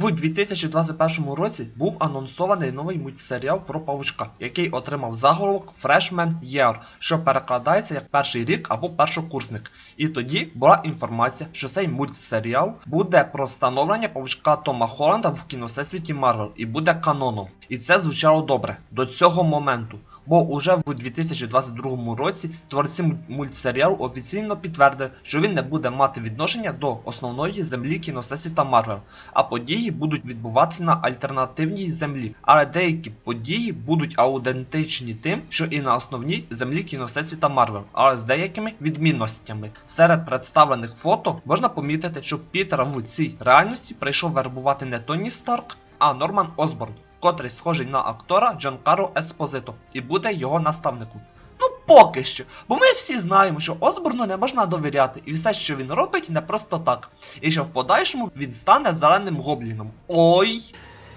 В 2021 році був анонсований новий мультсеріал про павучка, який отримав заголовок Freshman Year, що перекладається як перший рік або першокурсник. І тоді була інформація, що цей мультсеріал буде про становлення павучка Тома Холланда в кіновсесвіті Марвел і буде каноном. І це звучало добре до цього моменту. Бо уже в 2022 році творці муль- мультсеріалу офіційно підтвердили, що він не буде мати відношення до основної землі кіновсесвіта Марвел, а події будуть відбуватися на альтернативній землі. Але деякі події будуть аутентичні тим, що і на основній землі кіновсесвіта Марвел, але з деякими відмінностями. Серед представлених фото можна помітити, що Пітера в цій реальності прийшов вербувати не Тоні Старк, а Норман Осборн, котрий схожий на актора Джанкаро Еспозито і буде його наставником. Ну, поки що, бо ми всі знаємо, що Осборну не можна довіряти, і все, що він робить, не просто так. І що в подальшому він стане зеленим гобліном. Ой!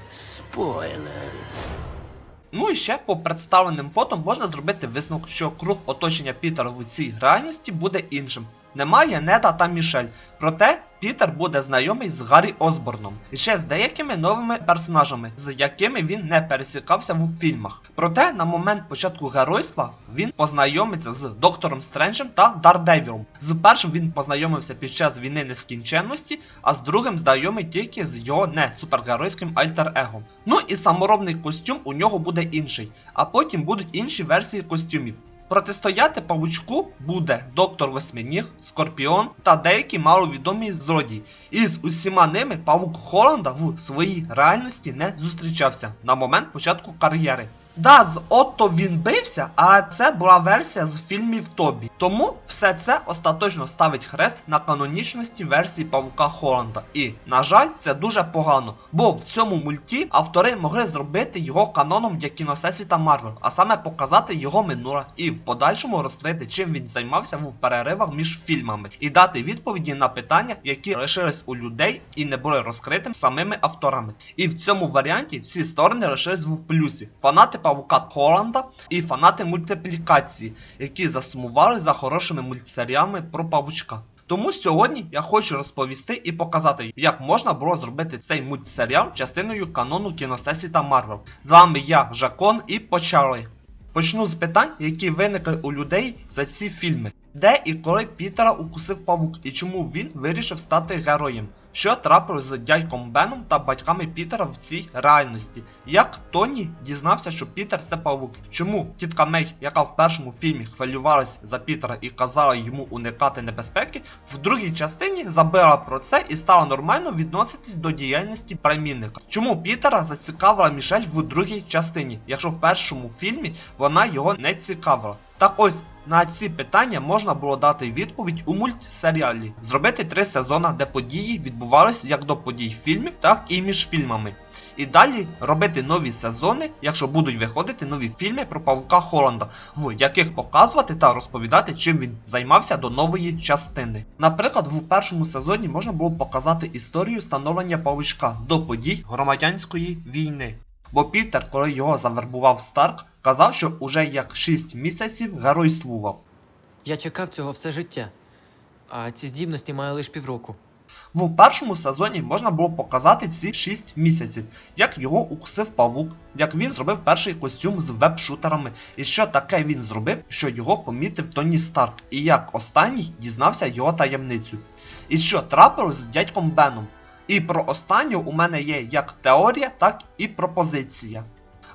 Спойлер. Ну і ще по представленим фото можна зробити висновок, що круг оточення Пітера в цій реальності буде іншим. Немає Неда та Мішель, проте Пітер буде знайомий з Гаррі Осборном і ще з деякими новими персонажами, з якими він не пересікався в фільмах. Проте на момент початку геройства він познайомиться з Доктором Стренджем та Дардевілом. З першим він познайомився під час війни нескінченності, а з другим знайомий тільки з його не супергеройським альтер-его. Ну і саморобний костюм у нього буде інший, а потім будуть інші версії костюмів. Протистояти павучку буде доктор Восьминіг, Скорпіон та деякі маловідомі злодії. І з усіма ними павук Холланда в своїй реальності не зустрічався на момент початку кар'єри. Да, з Отто він бився, але це була версія з фільмів Тобі. Тому все це остаточно ставить хрест на канонічності версії Павука Холланда. І, на жаль, це дуже погано, бо в цьому мульті автори могли зробити його каноном для кіносесвіта Марвел, а саме показати його минуле і в подальшому розкрити, чим він займався в переривах між фільмами, і дати відповіді на питання, які лишились у людей і не були розкритим самими авторами. І в цьому варіанті всі сторони лишились в плюсі. Фанати Павука Холланда і фанати мультиплікації, які засумували за хорошими мультсеріалами про павучка. Тому сьогодні я хочу розповісти і показати, як можна було зробити цей мультсеріал частиною канону кіносесвіта Марвел. З вами я, Жакон, і почали. Почну з питань, які виникли у людей за ці фільми. Де і коли Пітера укусив павук, і чому він вирішив стати героєм? Що трапилось з дядьком Беном та батьками Пітера в цій реальності? Як Тоні дізнався, що Пітер це павук? Чому тітка Мей, яка в першому фільмі хвилювалась за Пітера і казала йому уникати небезпеки, в другій частині забила про це і стала нормально відноситись до діяльності племінника? Чому Пітера зацікавила Мішель в другій частині, якщо в першому фільмі вона його не цікавила? Так ось на ці питання можна було дати відповідь у мультсеріалі, зробити три сезони, де події відбувалися як до подій фільмів, так і між фільмами. І далі робити нові сезони, якщо будуть виходити нові фільми про Павука Холланда, в яких показувати та розповідати, чим він займався до нової частини. Наприклад, в першому сезоні можна було показати історію становлення павучка до подій громадянської війни. Бо Пітер, коли його завербував Старк, казав, що уже як 6 місяців геройствував. Я чекав цього все життя. А ці здібності маю лише півроку. В першому сезоні можна було показати ці 6 місяців, як його укусив павук, як він зробив перший костюм з веб-шутерами, і що таке він зробив, що його помітив Тоні Старк, і як останній дізнався його таємницю. І що трапилось з дядьком Беном. І про останню у мене є як теорія, так і пропозиція.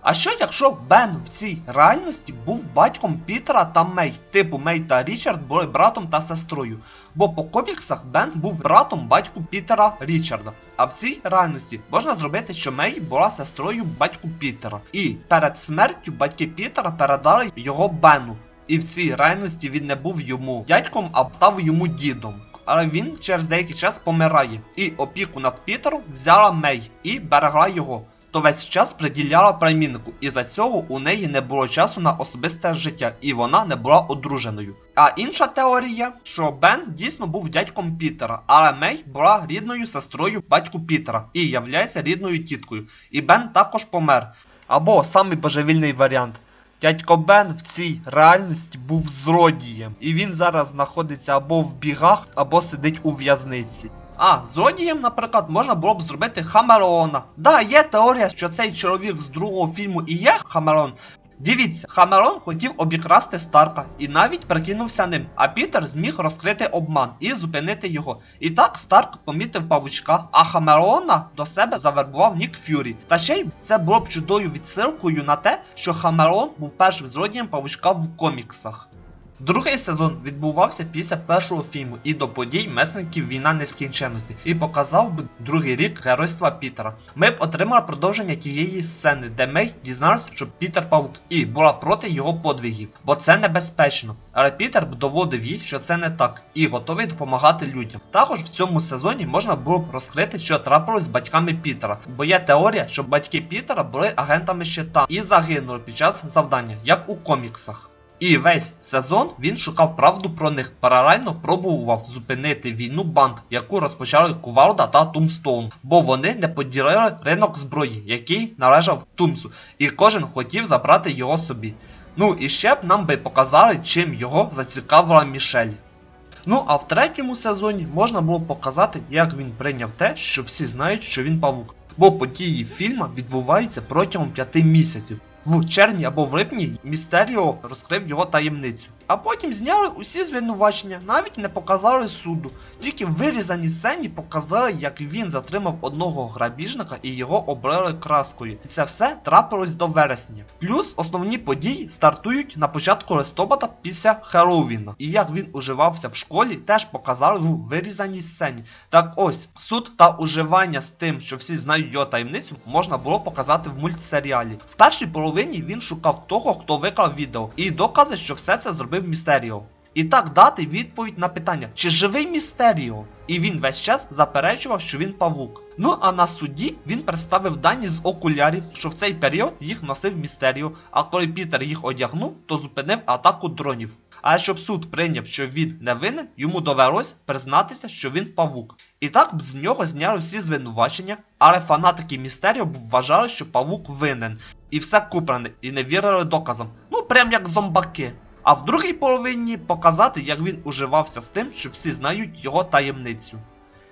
А що якщо Бен в цій реальності був батьком Пітера та Мей, типу Мей та Річард були братом та сестрою, бо по коміксах Бен був братом батьку Пітера Річарда. А в цій реальності можна зробити, що Мей була сестрою батьку Пітера. І перед смертю батьки Пітера передали його Бену. І в цій реальності він не був йому дядьком, а став йому дідом. Але він через деякий час помирає, і опіку над Пітером взяла Мей і берегла його. То весь час приділяла племіннику, і за цього у неї не було часу на особисте життя, і вона не була одруженою. А інша теорія, що Бен дійсно був дядьком Пітера, але Мей була рідною сестрою батьку Пітера і являється рідною тіткою. І Бен також помер. Або самий божевільний варіант. Дядько Бен в цій реальності був злодієм, і він зараз знаходиться або в бігах, або сидить у в'язниці. А злодієм, наприклад, можна було б зробити Хамелеона. Да, є теорія, що цей чоловік з другого фільму і є Хамелеон. Дивіться, Хамерон хотів обікрасти Старка і навіть прикинувся ним, а Пітер зміг розкрити обман і зупинити його. І так Старк помітив павучка, а Хамерона до себе завербував Нік Фюрі. Та ще й це було б чудою відсилкою на те, що Хамерон був першим злодієм павучка в коміксах. Другий сезон відбувався після першого фільму і до подій месників війна нескінченності і показав би другий рік геройства Пітера. Ми б отримали продовження тієї сцени, де Мей дізналася, що Пітер Павук і була проти його подвигів, бо це небезпечно. Але Пітер б доводив їй, що це не так, і готовий допомагати людям. Також в цьому сезоні можна було б розкрити, що трапилось з батьками Пітера, бо є теорія, що батьки Пітера були агентами щита і загинули під час завдання, як у коміксах. І весь сезон він шукав правду про них, паралельно пробував зупинити війну банд, яку розпочали Кувалда та Тумстоун, бо вони не поділили ринок зброї, який належав Тумсу, і кожен хотів забрати його собі. Ну і ще б нам би показали, чим його зацікавила Мішель. Ну а в третьому сезоні можна було показати, як він прийняв те, що всі знають, що він павук. Бо події фільму відбуваються протягом п'яти місяців. В червні або в липні Містеріо розкрив його таємницю. А потім зняли усі звинувачення, навіть не показали суду. Тільки в вирізаній сцені показали, як він затримав одного грабіжника і його облили краскою. І це все трапилось до вересня. Плюс основні події стартують на початку листопада після Хеллоуіна. І як він уживався в школі, теж показали в вирізаній сцені. Так ось, суд та уживання з тим, що всі знають його таємницю, можна було показати в мультсеріалі. В першій половині він шукав того, хто виклав відео, і докази, що все це зробив Містеріо. І так дати відповідь на питання, чи живий Містеріо? І він весь час заперечував, що він павук. Ну а на суді він представив дані з окулярів, що в цей період їх носив Містеріо, а коли Пітер їх одягнув, то зупинив атаку дронів. А щоб суд прийняв, що він не винен, йому довелось признатися, що він павук. І так б з нього зняли всі звинувачення, але фанатики Містеріо б вважали, що павук винен. І все куплене, і не вірили доказам. Ну прям як зомбаки. А в другій половині показати, як він уживався з тим, що всі знають його таємницю.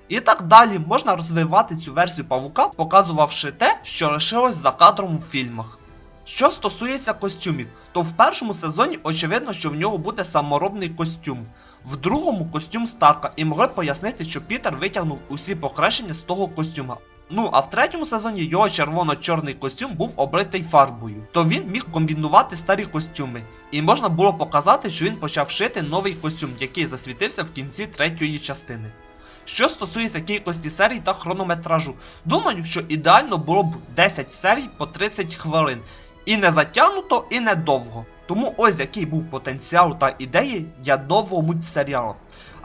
І так далі можна розвивати цю версію павука, показувавши те, що лишилось за кадром у фільмах. Що стосується костюмів, то в першому сезоні очевидно, що в нього буде саморобний костюм. В другому костюм Старка і могли пояснити, що Пітер витягнув усі покращення з того костюма. Ну а в третьому сезоні його червоно-чорний костюм був облитий фарбою, то він міг комбінувати старі костюми. І можна було показати, що він почав шити новий костюм, який засвітився в кінці третьої частини. Що стосується кількості серій та хронометражу, думаю, що ідеально було б 10 серій по 30 хвилин. І не затягнуто, і не довго. Тому ось який був потенціал та ідеї для нового мультсеріалу.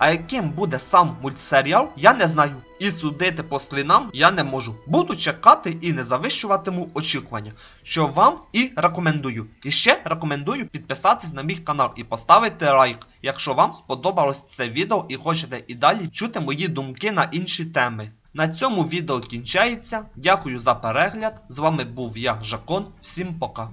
А яким буде сам мультсеріал, я не знаю. І судити по склінам я не можу. Буду чекати і не завищуватиму очікування, що вам і рекомендую. І ще рекомендую підписатись на мій канал і поставити лайк, якщо вам сподобалось це відео і хочете і далі чути мої думки на інші теми. На цьому відео кінчається. Дякую за перегляд. З вами був я, Жакон. Всім пока.